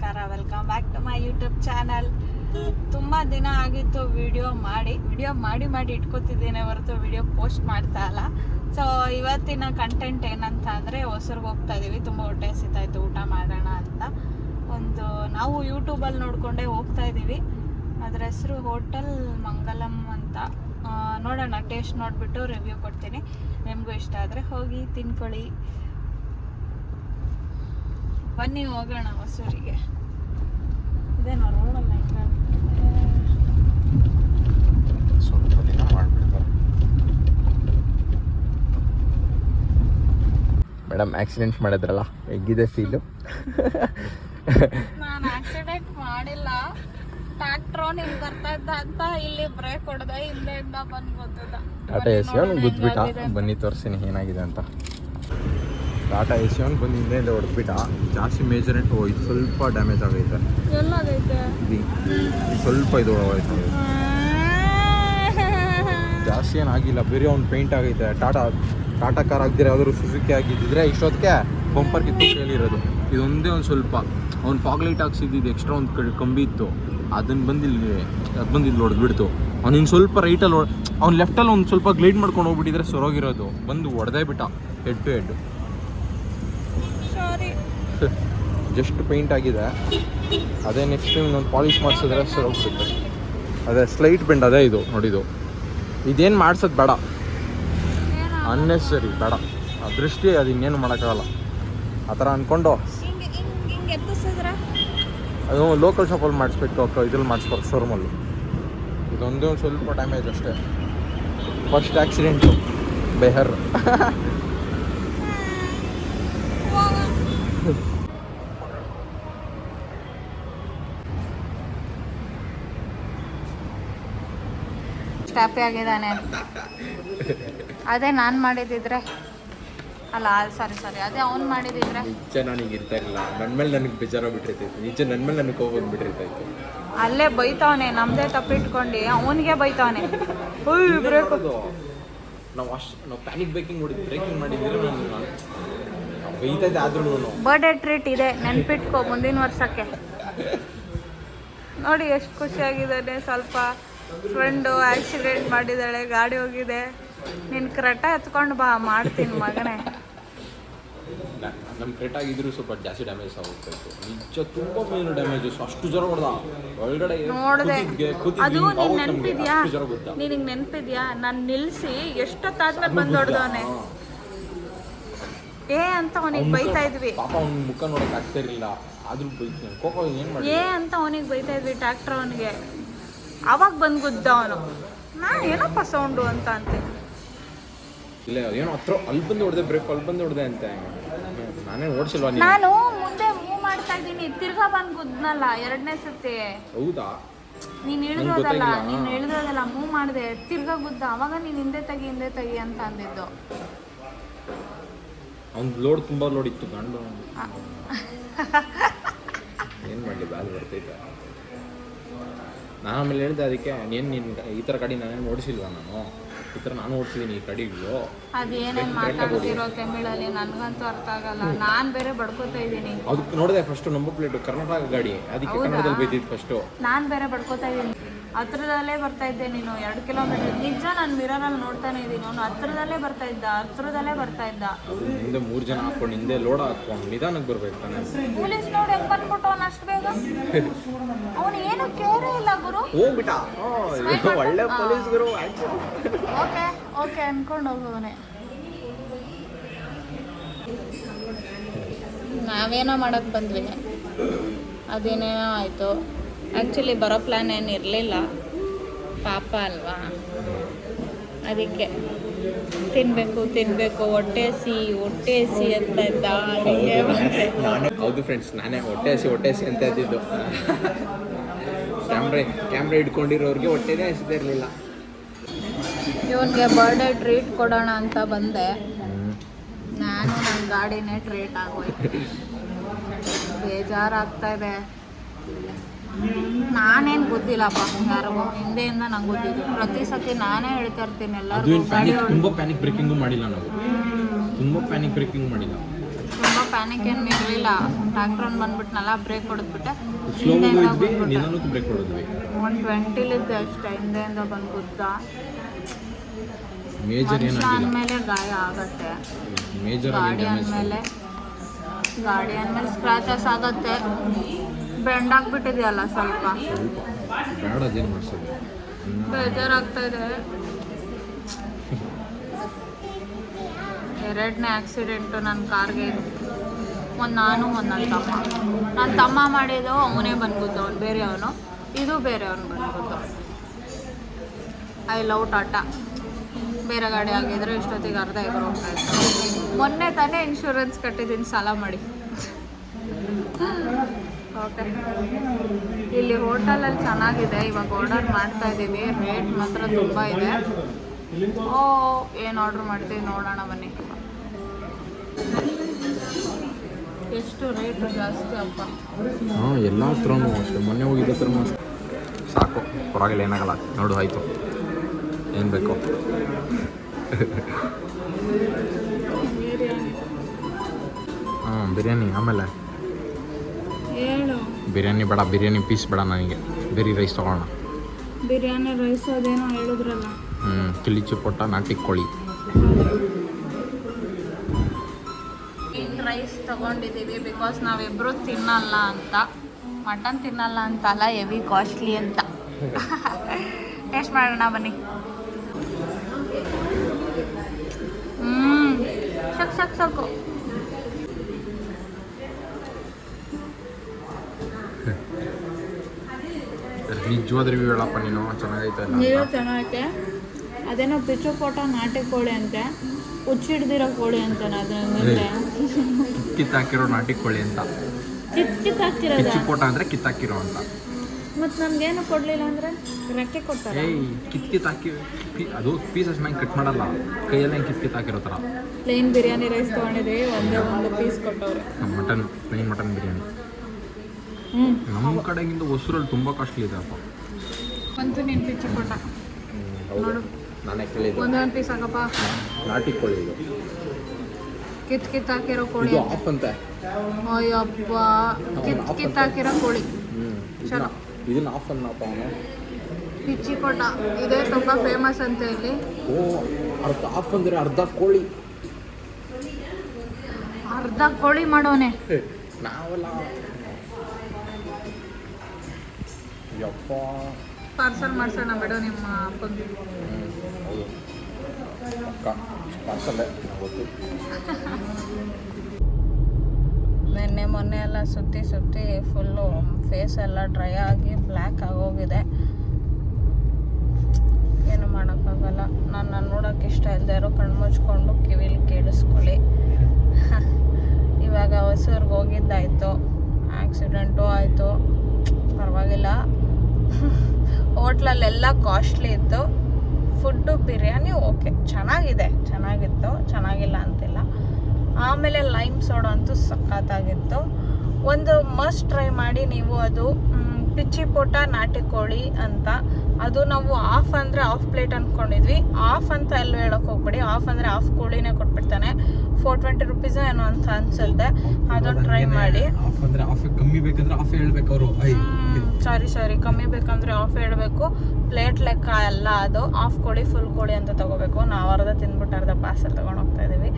ನಮಸ್ಕಾರ welcome back to my YouTube channel ತುಂಬ ದಿನ ಆಗಿತ್ತು ವಿಡಿಯೋ ಮಾಡಿ ವಿಡಿಯೋ ಮಾಡಿ ಮಾಡಿ ಇಟ್ಕೋತಿದ್ದೇನೆ ಹೊರತು ವಿಡಿಯೋ ಪೋಸ್ಟ್ ಮಾಡ್ತಾ ಇಲ್ಲ. ಸೊ ಇವತ್ತಿನ ಕಂಟೆಂಟ್ ಏನಂತ ಅಂದರೆ ಹೊಸರ್ಗೆ ಹೋಗ್ತಾ ಇದ್ದೀವಿ ತುಂಬ ಹೊಟ್ಟೆ ಹಸಿತಾ ಇತ್ತು, ಊಟ ಮಾಡೋಣ ಅಂತ. ಒಂದು, ನಾವು ಯೂಟ್ಯೂಬಲ್ಲಿ ನೋಡಿಕೊಂಡೇ ಹೋಗ್ತಾ ಇದ್ದೀವಿ ಅದ್ರ ಹೆಸರು ಹೋಟೆಲ್ ಮಂಗಲಂ ಅಂತ. ನೋಡೋಣ ಟೇಸ್ಟ್ ನೋಡಿಬಿಟ್ಟು ರಿವ್ಯೂ ಕೊಡ್ತೀನಿ. ನಿಮಗೂ ಇಷ್ಟ ಆದರೆ ಹೋಗಿ ತಿನ್ಕೊಳ್ಳಿ. ಬನ್ನಿ ಹೋಗೋಣ ಹೊಸೂರಿಗೆ. ಇದೇನೋ ರೋಡಲ್ಲ ಸ್ವಲ್ಪ ದಿನ ಮಾಡ್ಬಿಡ್ತಾರೆ. ಮೇಡಮ್ ಆಕ್ಸಿಡೆಂಟ್ ಮಾಡಿದ್ರಲ್ಲ? ಹೆಂಗಿದೆ ಫೀಲು ನಾನು ಆಕ್ಸಿಡೆಂಟ್ ಮಾಡಿಲ್ಲ. ಟ್ರ್ಯಾಕ್ಟ್ರೋ ನಿಮ್ಗೆ ಬರ್ತಾ ಇದ್ದ ಅಂತ ಇಲ್ಲಿ ಬ್ರೇಕ್ ಹೊಡೆದ ಹಿಂದೆಯಿಂದ ಬಂದು ಗೊತ್ತದ ಟಾಟಾ ಎಸ್ ಗುದ್ಬಿಟ್ಟ ಬನ್ನಿ ತೋರಿಸ್ತೀನಿ ಏನಾಗಿದೆ ಅಂತ. ಟಾಟಾ ಎಸಿ ಒನ್ ಬಂದು ಹಿಂದೆ ಹೊಡೆದ್ಬಿಟ್ಟ. ಜಾಸ್ತಿ ಮೇಜರ್ಮೆಂಟ್ ಹೋಯ್ತು. ಸ್ವಲ್ಪ ಡ್ಯಾಮೇಜ್ ಆಗೈತೆ. ಇದು ಸ್ವಲ್ಪ ಇದು ಹೋಯ್ತು ಜಾಸ್ತಿ ಏನಾಗಿಲ್ಲ ಬೇರೆ ಅವ್ನು ಪೇಂಟ್ ಆಗೈತೆ. ಟಾಟಾ ಟಾಟಾ ಕಾರ್ ಆಗಿದ್ರೆ ಯಾವ್ದಾದ್ರು ಸುಜುಕಿ ಆಗಿದ್ದಿದ್ರೆ ಇಷ್ಟೊತ್ತಿಗೆ ಬಂಪರ್ ಕಿತ್ತು ಕೇಳಿರೋದು. ಇದೊಂದೇ ಒಂದು ಸ್ವಲ್ಪ. ಅವ್ನು ಫಾಗ್ಲೈಟ್ ಹಾಕ್ಸಿದ್ದು ಎಕ್ಸ್ಟ್ರಾ ಒಂದು ಕಡೆ ಕಂಬಿ ಇತ್ತು. ಅದನ್ನು ಬಂದಿಲ್ಲ ಇಲ್ಲಿ ಅದು ಬಂದು ಇಲ್ಲಿ ಹೊಡೆದ್ಬಿಡ್ತು. ಅವ್ನು ಇನ್ನು ಸ್ವಲ್ಪ ರೈಟಲ್ಲಿ ಅವ್ನು ಲೆಫ್ಟಲ್ಲಿ ಒಂದು ಸ್ವಲ್ಪ ಗ್ಲೈಡ್ ಮಾಡ್ಕೊಂಡು ಹೋಗ್ಬಿಟ್ಟಿದ್ರೆ ಸೊರೋಗಿರೋದು. ಬಂದು ಹೊಡೆದೇ ಬಿಟ್ಟ. Head to head just paint ಆಗಿದೆ. ಅದೇ ನೆಕ್ಸ್ಟ್ ಟೈಮ್ ಇನ್ನೊಂದು ಪಾಲಿಶ್ ಮಾಡಿಸಿದ್ರೆ ಸರೋಗ್ಬಿಡುತ್ತೆ ಅದೇ ಸ್ಲೈಟ್ ಬೆಂಡ್ ಅದೇ ಇದು ನೋಡಿದು. ಇದೇನು ಮಾಡ್ಸೋದು ಬೇಡ. ಅನ್ನೆಸರಿ ಬೇಡ. ಆ ದೃಷ್ಟಿ ಅದು ಇನ್ನೇನು ಮಾಡೋಕ್ಕಾಗಲ್ಲ. ಆ ಥರ ಅಂದ್ಕೊಂಡು ಅದು ಲೋಕಲ್ ಶಾಪಲ್ಲಿ ಮಾಡಿಸ್ಬೇಕು ಇದ್ರಲ್ಲಿ ಮಾಡಿಸ್ಬೇಕು ಶೋರೂಮಲ್ಲಿ ಇದೊಂದೇ ಒಂದು ಸ್ವಲ್ಪ ಡ್ಯಾಮೇಜ್ ಅಷ್ಟೇ. ಫಸ್ಟ್ ಆ್ಯಕ್ಸಿಡೆಂಟು ಬೆಹರ್ ಸ್ಟಾಪಿ ಆಗಿದ್ದಾನೆ. ಅದೇ ನಾನು ಮಾಡಿದಿದ್ರೆ ಅಲ್ಲ ಸಾರಿ ಸಾರಿ ಅದೇ ಅವ್ನು ಮಾಡಿದಿದ್ರೆ ನಿಜ ನನಗೆ ಇರ್ತಾ ಇರಲಿಲ್ಲ. ನನ್ನ ಮೇಲೆ ನನಗೆ ಬೇಜಾರಾಗಿ ಬಿಟ್ಟಿರ್ತೈತೆ ನಿಜ ನನ್ನ ಮೇಲೆ ನನಗೆ ಕೋಪ ಬಂದ್ಬಿಟ್ಟಿರ್ತೈತೆ. ಅಲ್ಲೇ ಬೈತಾವನೆ ನಮ್ದೇ ತಪ್ಪಿಟ್ಕೊಂಡು. ಅವನಿಗೆ ಬೈತಾವನೆ. ಫುಲ್ ಬ್ರೇಕ್ ನಾವು ಅಷ್ಟು ನಾವು ಪ್ಯಾನಿಕ್ ಬ್ರೇಕಿಂಗ್ ಹೊಡಿದ್ ಬ್ರೇಕಿಂಗ್ ಮಾಡಿದ್ರೆ ನಾನು ನಾನು ಬೈತೈತೆ ಆದ್ರೂ ಬರ್ಡೇ ಟ್ರೀಟ್ ಇದೆ ನೆನ್ಪಿಟ್ಕೊ ಮುಂದಿನ ವರ್ಷಕ್ಕೆ. ನೋಡಿ ಎಷ್ಟು ಖುಷಿಯಾಗಿದ್ದಾನೆ ಸ್ವಲ್ಪ. ಫ್ರೆಂಡು ಆಕ್ಸಿಡೆಂಟ್ ಮಾಡಿದ್ದಾಳೆ ಗಾಡಿ ಹೋಗಿದೆ. ನಿನ್ ಕ್ರೆಟ ಎತ್ಕೊಂಡು ಬಾ ಮಾಡ್ತೀನಿ ಮಗನೇ. ನಮ್ಮ ಕರೆಕ್ಟಾಗಿದ್ರು ಸ್ವಲ್ಪ ಜಾಸ್ತಿ ಡ್ಯಾಮೇಜ್ ಆಗುತ್ತೆ ನಿಜ ತುಂಬಾ ಮೇನ್ ಡ್ಯಾಮೇಜಸ್ ಅಷ್ಟು ಜ್ವರ ಹೊಡೆದ. ಒಳಗಡೆ ನೋಡಿದೆ. ಅದು ನಿನ್ ನೆನಪಿದ್ಯಾ? ನಿನಗೆ ನೆನಪಿದ್ಯಾ? ನಾನು ನಿಲ್ಸಿ ಎಷ್ಟೊತ್ತಾದ್ಮೇಲೆ ಬಂದು ಹೊಡೆದವನೇ ಏ ಅಂತ ಅವನಿಗೆ ಬೈತಾ ಇದ್ವಿ. ಪಾಪ ಅವ್ನ ಮುಖ ನೋಡಕ್ ಆಗ್ತಾ ಇರಲಿಲ್ಲ. ಆದ್ರೂ ಬೈತೀನಿ. ಕೋಪ ಏನ್ ಮಾಡಿ ಏ ಅಂತ ಅವನಿಗೆ ಬೈತಾ ಇದ್ವಿ ಟ್ರ್ಯಾಕ್ಟರ್ ಅವನಿಗೆ. ಅವಾಗ ಬಂದ್ ಗುದ್ದ ಅವನು ನಾನು ಏನಪ್ಪ ಸೌಂಡು ಅಂತ ಅಂತೆ? ಇಲ್ಲ ಏನೋ ಹತ್ರ ಅಲ್ಲಿ ಬಂದು ಹೊಡೆದೆ ಬ್ರೇಕ್ ಅಲ್ಲಿ ಬಂದು ಹೊಡೆದೆ ಅಂತ. ನಾನೇ ಓಡಿಸಿಲ್ವಾ ನೀನು? ಮುಂದೆ ಮೂವ್ ಮಾಡ್ತಾ ಇದ್ದೀನಿ ತಿರ್ಗಾ ಬಂದು ಗುದ್ನಲ್ಲ ಎರಡನೇ ಸತಿ ಹೌದಾ? ನೀನು ಗೊತ್ತಾಗಿಲ್ಲ. ನೀನು ಇಳಿದೋದಲ್ಲ ಮೂವ್ ಮಾಡಿದೆ ತಿರ್ಗಾ ಗುದ್ದ ಅವಾಗ ನೀನು ಹಿಂದೆ ತೆಗಿ ಹಿಂದೆ ತೆಗಿ ಅಂತ ಅಂದಿದ್ದು. ಅವ್ನ್ ಲೋಡ್ ತುಂಬಾ ಲೋಡ್ ಇತ್ತು ಗಂಡು. ಏನ್ ಮಾಡ್ಲಿ ಬ್ಯಾಲ್ ಬರ್ತೈತೆ ನಾನು ಆಮೇಲೆ ಹೇಳಿದೆ ಅದಕ್ಕೆ ನೀನು ನಿನ್ನ ಈ ಥರ ಗಾಡಿ ನಾನೇನು ಓಡಿಸಿಲ್ಲ ನಾನು. ಈ ಥರ ನಾನು ಓಡಿಸಿದ್ದೀನಿ ಈ ಗಾಡಿಗಳು ಅದು ಏನೇನು ಮಾತಾಡ್ತಿರೋ ತಮಿಳಲ್ಲಿ ನನಗಂತೂ ಅರ್ಥ ಆಗಲ್ಲ. ನಾನು ಬೇರೆ ಬಡ್ಕೋತಾ ಇದ್ದೀನಿ ಅದಕ್ಕೆ ನೋಡಿದೆ ಫಸ್ಟ್ ನಂಬರ್ ಪ್ಲೇಟು ಕರ್ನಾಟಕ ಗಾಡಿ. ಅದಕ್ಕೆ? ಕನ್ನಡದಲ್ಲಿ ಬೈದಿದ್ದು ಫಸ್ಟು ನಾನು ಬೇರೆ ಬಡ್ಕೋತಾ ಇದ್ದೀನಿ ಹತ್ರದಲ್ಲೇ ಬರ್ತಾ ಇದ್ದೆ ನೀನು ಎರಡು ಕಿಲೋಮೀಟರ್ ನಿಜ ನಾನು ಮಿರರಲ್ಲಿ ನೋಡ್ತಾನೆ ಇದ್ದೀನಿ ಅವನು ಹತ್ರದಲ್ಲೇ ಬರ್ತಾ ಇದ್ದ ಹತ್ರದಲ್ಲೇ ಬರ್ತಾ ಇದ್ದ. ಹಿಂದೆ ಮೂರು ಜನ ಹಾಕೊಂಡು ಹಿಂದೆ ಲೋಡ್ ಹಾಕೊಂಡು ನಿಧಾನಕ್ಕೆ ಬರ್ಬೇಕು ತಾನೆ. ಪೊಲೀಸ್ ನೋಡಿ ಹೆಂಗ್ ಬಂದ್ಬಿಟ್ಟು ಅವನು ಅಷ್ಟು ಬೇಗ? ಅವನು ಏನು ಕೇರೇ ಇಲ್ಲ ಗುರು. ಹೋಗ್ಬಿಟ್ಟ. ಒಳ್ಳೆ ಪೊಲೀಸ್ಗರು ಓಕೆ ಓಕೆ ಅನ್ಕೊಂಡು ಹೋಗುವನೆ ನಾವೇನೋ ಮಾಡಕ್ಕೆ ಬಂದ್ವಿ. ಅದೇನೇನೋ ಆಯಿತು. ಆ್ಯಕ್ಚುಲಿ ಬರೋ ಪ್ಲ್ಯಾನ್ ಏನು ಇರಲಿಲ್ಲ. ಪಾಪ ಅಲ್ವಾ? ಅದಕ್ಕೆ ತಿನ್ನಬೇಕು ತಿನ್ನಬೇಕು ಹೊಟ್ಟೆ ಸಿ ಹೊಟ್ಟೆ ಸಿ ಅಂತ ಇದ್ದ. ಹೌದು ಫ್ರೆಂಡ್ಸ್ ನಾನೇ ಹೊಟ್ಟೆ ಹಸಿ ಹೊಟ್ಟೆ ಹಸಿ ಅಂತ ಇದ್ದಿದ್ದು. ಕ್ಯಾಮ್ರಾ ಕ್ಯಾಮ್ರಾ ಇಟ್ಕೊಂಡಿರೋರಿಗೆ ಹೊಟ್ಟೆನೇ ಹಸಿದೇ ಇರಲಿಲ್ಲ. ಇವನಿಗೆ ಬರ್ಡೇ ಟ್ರೀಟ್ ಕೊಡೋಣ ಅಂತ ಬಂದೆ. ನಾನು ನನ್ನ ಗಾಡಿನೇ ಟ್ರೀಟ್ ಆಗೋಯ್ತು. ಬೇಜಾರಾಗ್ತಾ ಇದೆ. ನಾನೇನು ಗೊತ್ತಿಲ್ಲಪ್ಪ ಯಾರಿಗೂ ಹಿಂದೆಯಿಂದ ನಂಗೆ ಗೊತ್ತಿದ್ದು ಪ್ರತಿ ಸತಿ ನಾನೇ ಹೇಳ್ತಾ ಇರ್ತೀನಿ ಅದು ತುಂಬಾ ಏನು ಪ್ಯಾನಿಕ್ ತುಂಬ ಪ್ಯಾನಿಕ್ ಬ್ರೇಕಿಂಗು ಮಾಡಿಲ್ಲ ನಾವು. ತುಂಬ ಪ್ಯಾನಿಕ್ ಬ್ರೇಕಿಂಗ್ ಮಾಡಿಲ್ಲ. ತುಂಬ ಪ್ಯಾನಿಕ್ ಏನು ಇರಲಿಲ್ಲ. ಒಂದು ಬಂದ್ಬಿಟ್ನಲ್ಲ ಬ್ರೇಕ್ ಹೊಡೆದ್ಬಿಟ್ಟೆ. ಸ್ಲೋ ಹಿಂದೆಯಿಂದ ಹೋಗಿದ್ವಿ ಬಂದ್ಬಿಟ್ಟೆ. ನಿಧಾನಕ್ಕೂ ಬ್ರೇಕ್ ಹೊಡೆದ್ವಿ. ಒಂದು ಟ್ವೆಂಟಿಲಿದ್ದೆ ಅಷ್ಟೇ ಹಿಂದೆಯಿಂದ ಬಂದು ಗುದ್ದ ಮೇಜರ್ ಮನುಷ್ಯ ಏನಾಗಿಲ್ಲ. ಅಂದಮೇಲೆ ಗಾಯ ಆಗತ್ತೆ. ಮೇಜರ್ ಗಾಡಿ ಅಂದಮೇಲೆ ಗಾಡಿ ಅಂದಮೇಲೆ ಸ್ಕ್ರಾಚಸ್ ಆಗತ್ತೆ. ಬೆಂಡ್ ಆಗ್ಬಿಟ್ಟಿದೆಯಲ್ಲ ಸ್ವಲ್ಪ. ಬೇಡ ಅದೇನು ಮಾಡ್ಸೋದು. ಬೇಜಾರಾಗ್ತಾ ಇದೆ. ಎರಡನೇ ಆಕ್ಸಿಡೆಂಟು ನನ್ನ ಕಾರ್ಗೆ. ಒಂದು ನಾನು ಒಂದು ನನ್ನ ತಮ್ಮ. ನನ್ನ ತಮ್ಮ ಮಾಡಿದ್ದು ಅವನೇ ಬಂದ್ಬಿದ್ದು ಅವ್ನು ಬೇರೆಯವನು. ಇದು ಬೇರೆಯವನು ಬಂದ್ಬಿದ್ದು ಐ ಲವ್ ಟಾಟಾ ಬೇರೆ ಗಾಡಿ ಆಗಿದ್ರೆ ಇಷ್ಟೊತ್ತಿಗೆ ಅರ್ಧ ಎಗರು ಹೋಗ್ತಾ ಇತ್ತು. ಮೊನ್ನೆ ತಾನೇ ಇನ್ಶೂರೆನ್ಸ್ ಕಟ್ಟಿದ್ದೀನಿ ಸಾಲ ಮಾಡಿ. ಓಕೆ. ಇಲ್ಲಿ ಹೋಟೆಲಲ್ಲಿ ಚೆನ್ನಾಗಿದೆ. ಇವಾಗ ಆರ್ಡರ್ ಮಾಡ್ತಾ ಇದ್ದೀವಿ. ರೇಟ್ ಮಾತ್ರ ತುಂಬ ಇದೆ. ಓ ಏನು ಆರ್ಡ್ರ್ ಮಾಡ್ತೀವಿ ನೋಡೋಣ ಬನ್ನಿ. ಎಷ್ಟು ರೇಟ್ ಜಾಸ್ತಿ ಅಪ್ಪ? ಹಾಂ ಎಲ್ಲ ಹತ್ರನೂ ಅಷ್ಟೇ. ಮೊನ್ನೆ ಹೋಗಿದ್ದ ಹತ್ರ ಸಾಕು ಪರವಾಗಿಲ್ಲ ಏನಾಗಲ್ಲ. ನೋಡು ಆಯಿತು. ಏನು ಬೇಕು. ಬಿರಿಯಾನಿ. ಹಾಂ ಬಿರಿಯಾನಿ ಆಮೇಲೆ. ಬಿರಿಯಾನಿ ಬೇಡ ಬಿರಿಯಾನಿ ಪೀಸ್ ಬೇಡ ನನಗೆ. ಬಿರಿ ರೈಸ್ ತೊಗೊಳ್ಳೋಣ ಬಿರಿಯಾನಿ ರೈಸ್ ಅದೇನೋ ಹೇಳಿದ್ರಲ್ಲ. ಹ್ಞೂ ಕಿಳಿ ಚಿಪ್ಪೊಟ್ಟ ನಾಟಿ ಕೋಳಿ. ರೈಸ್ ತಗೊಂಡಿದ್ದೀವಿ ಬಿಕಾಸ್ ನಾವಿಬ್ಬರು ತಿನ್ನಲ್ಲ ಅಂತ. ಮಟನ್ ತಿನ್ನಲ್ಲ ಅಂತ ಅಲ್ಲ ಹೆವಿ ಕಾಸ್ಟ್ಲಿ ಅಂತ. ಟೇಸ್ಟ್ ಮಾಡೋಣ ಬನ್ನಿ. ಹ್ಞೂ ಸಾಕು ಸಾಕು ಸಾಕು ನಿಜವಾದ ರಿವ್ಯೂ ಹೇಳಪ್ಪ ನೀನು ಚೆನ್ನಾಗೈತೆ ನೀರು ಅಂತ? ಚೆನ್ನಾಗೈತೆ. ಅದೇನೋ ಪಿಚ್ಚು ಫೋಟೋ ನಾಟಿ ಕೋಳಿ ಅಂತೆ. ಹುಚ್ಚಿಡ್ದಿರೋ ಕೋಳಿ ಮೇಲೆ ಕಿತ್ತಾಕಿರೋ ನಾಟಿ ಕೋಳಿ ಅಂತ. ಕಿತ್ ಕಿತ್ ಫೋಟೋ ಅಂದರೆ ಕಿತ್ತಾಕಿರೋ ಅಂತ. ಮತ್ತು ನಮ್ಗೇನು ಕೊಡಲಿಲ್ಲ ಅಂದರೆ ರೆಕ್ಕೆ ಕೊಡ್ತಾರೆ? ಏಯ್ ಕಿತ್ ಕಿತ್ ಹಾಕಿ ಅದು ಪೀಸಸ್ ನಂಗೆ ಕಟ್ ಮಾಡಲ್ಲ. ಕೈಯಲ್ಲಿ ಹೆಂಗೆ ಕಿತ್ ಕಿತ್ ಹಾಕಿರೋ ಥರ ಪ್ಲೇನ್ ಬಿರಿಯಾನಿ ರೈಸ್ ತೊಗೊಂಡಿದ್ದೀವಿ ಒಂದೇ ಒಂದು ಪೀಸ್ ಕೊಟ್ಟವ್ರೆ. Mutton plain mutton biryani. ನಮ್ಮ ಕಡೆಗಿಂತ ಹೊಸೂರಲ್ಲಿ ತುಂಬ ಕಾಸ್ಟ್ಲಿ ಇದೆ ಅಪ್ಪ. ಅಂತೂ ನೀನು ಪಿಚ್ಚಿ ಕೊಟ್ಟ. ನೋಡು. ನಾನೇ ಕೇಳಿದ್ದು. ಒಂದೇ ಒಂದು ಪೀಸ್ ಆಗಪ್ಪ ನಾಟಿ ಕೋಳಿ ಇದು. ಕಿತ್ ಕಿತ್ ಹಾಕಿರೋ ಕೋಳಿ ಇದು. ಆಫ್ ಅಂತೆ. ಅಯ್ಯಪ್ಪ. ಕಿತ್ ಕಿತ್ ಹಾಕಿರೋ ಕೋಳಿ. ಚಲೋ. ಇದನ್ನ ಆಫ್ ಅನ್ನಪ್ಪ ಅವನು. ಪಿಚ್ಚಿ ಕೊಟ್ಟ. ಇದೇ ತುಂಬ ಫೇಮಸ್ ಅಂತ ಇಲ್ಲಿ. ಓ ಅರ್ಧ ಆಫ್ ಅಂದರೆ ಅರ್ಧ ಕೋಳಿ. ಅರ್ಧ ಕೋಳಿ ಮಾಡೋನೆ. ನಾವೆಲ್ಲ ಯಪ್ಪ ಪಾರ್ಸಲ್ ಮಾಡ್ಸೋಣ ಬಿಡು ನಿಮ್ಮ ಹೌದು. ಪಾರ್ಸಲ್ಲೇ ಗೊತ್ತು. ನಿನ್ನೆ ಮೊನ್ನೆ ಎಲ್ಲ ಸುತ್ತಿ ಸುತ್ತಿ ಫುಲ್ಲು ಫೇಸ್ ಎಲ್ಲ ಡ್ರೈ ಆಗಿ ಬ್ಲ್ಯಾಕ್ ಆಗೋಗಿದೆ. ಏನು ಮಾಡೋಕ್ಕಾಗಲ್ಲ. ನನ್ನ ನೋಡೋಕೆ ಇಷ್ಟ ಇಲ್ಲದೆ ಇರೋ ಕಣ್ಣು ಮುಚ್ಕೊಂಡು ಕಿವಿಲಿ ಕೇಳಿಸ್ಕೊಳ್ಳಿ. ಇವಾಗ ಹೊಸೂರ್ಗೆ ಹೋಗಿದ್ದಾಯಿತು. ಆಕ್ಸಿಡೆಂಟು ಆಯಿತು. ಪರವಾಗಿಲ್ಲ. ಹೋಟ್ಲಲ್ಲೆಲ್ಲ ಕಾಸ್ಟ್ಲಿ ಇತ್ತು. ಫುಡ್ಡು ಬಿರಿಯಾನಿ ಓಕೆ ಚೆನ್ನಾಗಿದೆ. ಚೆನ್ನಾಗಿತ್ತು. ಚೆನ್ನಾಗಿಲ್ಲ ಅಂತಿಲ್ಲ. ಆಮೇಲೆ ಲೈಮ್ ಸೋಡಾ ಅಂತೂ ಸಖತ್ತಾಗಿತ್ತು. ಒಂದು ಮಸ್ಟ್ ಟ್ರೈ ಮಾಡಿ ನೀವು ಅದು ಮ್, ಪಿಚ್ಚಿ ಪೋಟ ನಾಟಿ ಕೋಳಿ ಅಂತ. ಅದು ನಾವು ಆಫ್ ಅಂದರೆ ಆಫ್ ಪ್ಲೇಟ್ ಅಂದ್ಕೊಂಡಿದ್ವಿ ಆಫ್ ಅಂತ ಎಲ್ಲೂ ಹೋಗ್ಬೇಡಿ. ಆಫ್ ಅಂದರೆ ಆಫ್ ಕೋಳಿನೇ ಕೊಟ್ಬಿಡ್ತಾನೆ. ಫೋರ್ ಟ್ವೆಂಟಿ ರುಪೀಸ್ ಏನೋ ಅಂತ ಅನ್ಸುತ್ತೆ ಅದೊಂದು ಟ್ರೈ ಮಾಡಿ. ಕಮ್ಮಿ ಬೇಕಂದ್ರೆ ಆಫ್ ಹೇಳ್ಬೇಕು ಅವರು. ಸಾರಿ ಸಾರಿ ಕಮ್ಮಿ ಬೇಕಂದ್ರೆ ಆಫ್ ಹೇಳಬೇಕು. ಪ್ಲೇಟ್ ಲೆಕ್ಕ ಅಲ್ಲ ಅದು. ಆಫ್ ಕೋಳಿ ಫುಲ್ ಕೋಳಿ ಅಂತ ತಗೋಬೇಕು. ನಾವು ಅರ್ಧ ತಿಂದ್ಬಿಟ್ಟು ಅರ್ಧ ಪಾರ್ಸಲ್ ತೊಗೊಂಡು ಹೋಗ್ತಾ ಇದ್ದೀವಿ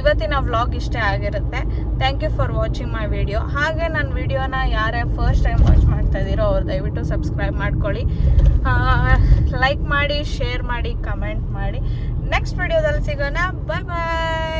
ಇವತ್ತಿನ ವ್ಲಾಗ್ ಇಷ್ಟೇ ಆಗಿರುತ್ತೆ. Thank you for watching my video ಹಾಗೆ ನನ್ನ ವಿಡಿಯೋನ ಯಾರೇ ಫಸ್ಟ್ ಟೈಮ್ ವಾಚ್ ಮಾಡ್ತಾ ಇದ್ದೀರೋ ಅವ್ರು ದಯವಿಟ್ಟು ಸಬ್ಸ್ಕ್ರೈಬ್ ಮಾಡ್ಕೊಳ್ಳಿ. ಲೈಕ್ ಮಾಡಿ ಶೇರ್ ಮಾಡಿ ಕಮೆಂಟ್ ಮಾಡಿ. ನೆಕ್ಸ್ಟ್ ವಿಡಿಯೋದಲ್ಲಿ ಸಿಗೋಣ. ಬಾಯ್ ಬಾಯ್